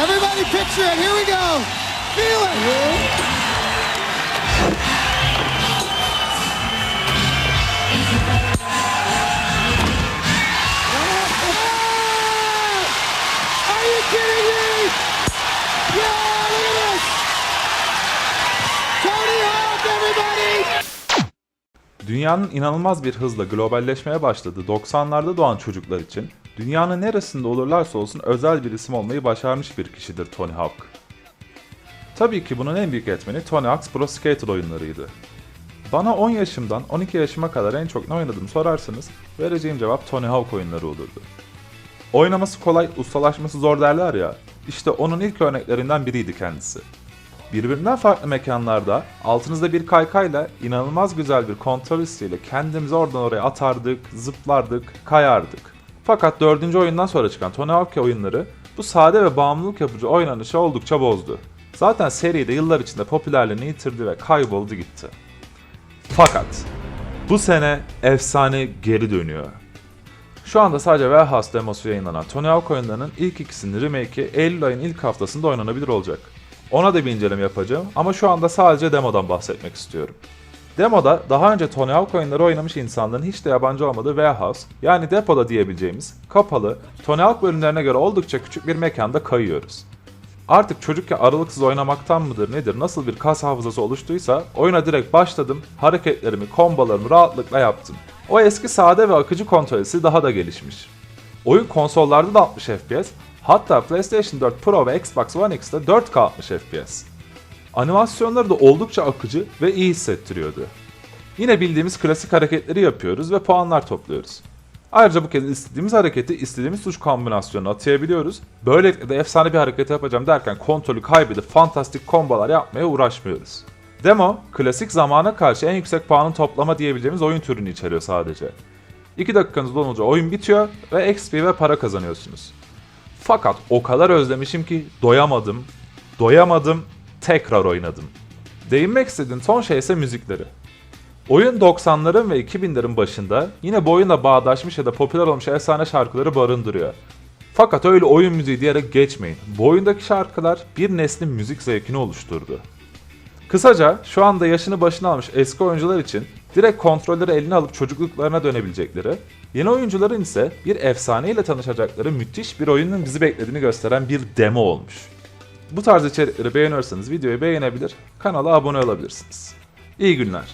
Everybody picture it. Here we go. Feel it. Dünyanın inanılmaz bir hızla globalleşmeye başladığı 90'larda doğan çocuklar için dünyanın neresinde olurlarsa olsun özel bir isim olmayı başarmış bir kişidir Tony Hawk. Tabii ki bunun en büyük etmeni Tony Hawk's Pro Skater oyunlarıydı. Bana 10 yaşımdan 12 yaşıma kadar en çok ne oynadım sorarsanız vereceğim cevap Tony Hawk oyunları olurdu. Oynaması kolay, ustalaşması zor derler ya, işte onun ilk örneklerinden biriydi kendisi. Birbirinden farklı mekanlarda altınızda bir kaykayla inanılmaz güzel bir kontrol hissiyle kendimizi oradan oraya atardık, zıplardık, kayardık. Fakat dördüncü oyundan sonra çıkan Tony Hawk oyunları bu sade ve bağımlılık yapıcı oynanışı oldukça bozdu. Zaten seri de yıllar içinde popülerliğini yitirdi ve kayboldu gitti. Fakat bu sene efsane geri dönüyor. Şu anda sadece Warehouse demosu yayınlanan Tony Hawk oyunlarının ilk ikisinin remake'i Eylül ayın ilk haftasında oynanabilir olacak. Ona da bir inceleme yapacağım ama şu anda sadece demodan bahsetmek istiyorum. Demoda daha önce Tony Hawk oyunları oynamış insanların hiç de yabancı olmadığı Warehouse yani depoda diyebileceğimiz kapalı Tony Hawk bölümlerine göre oldukça küçük bir mekanda kayıyoruz. Artık çocukken aralıksız oynamaktan mıdır nedir nasıl bir kas hafızası oluştuysa oyuna direkt başladım, hareketlerimi, kombolarımı rahatlıkla yaptım. O eski sade ve akıcı kontrolisi daha da gelişmiş. Oyun konsollarda da 60 FPS, hatta PlayStation 4 Pro ve Xbox One X'te 4K 60 FPS. Animasyonları da oldukça akıcı ve iyi hissettiriyordu. Yine bildiğimiz klasik hareketleri yapıyoruz ve puanlar topluyoruz. Ayrıca bu kez istediğimiz hareketi istediğimiz tuş kombinasyonuna atayabiliyoruz. Böylelikle de efsane bir hareket yapacağım derken kontrolü kaybedip fantastik kombolar yapmaya uğraşmıyoruz. Demo, klasik zamana karşı en yüksek puanın toplama diyebileceğimiz oyun türünü içeriyor sadece. 2 dakikanız dolunca oyun bitiyor ve XP ve para kazanıyorsunuz. Fakat o kadar özlemişim ki doyamadım, doyamadım, tekrar oynadım. Değinmek istediğim son şey ise müzikleri. Oyun 90'ların ve 2000'lerin başında yine bu oyunla bağdaşmış ya da popüler olmuş efsane şarkıları barındırıyor. Fakat öyle oyun müziği diyerek geçmeyin. Bu oyundaki şarkılar bir neslin müzik zevkini oluşturdu. Kısaca şu anda yaşını başına almış eski oyuncular için direkt kontrolleri eline alıp çocukluklarına dönebilecekleri, yeni oyuncuların ise bir efsaneyle tanışacakları müthiş bir oyunun bizi beklediğini gösteren bir demo olmuş. Bu tarz içerikleri beğeniyorsanız videoyu beğenebilir, kanala abone olabilirsiniz. İyi günler.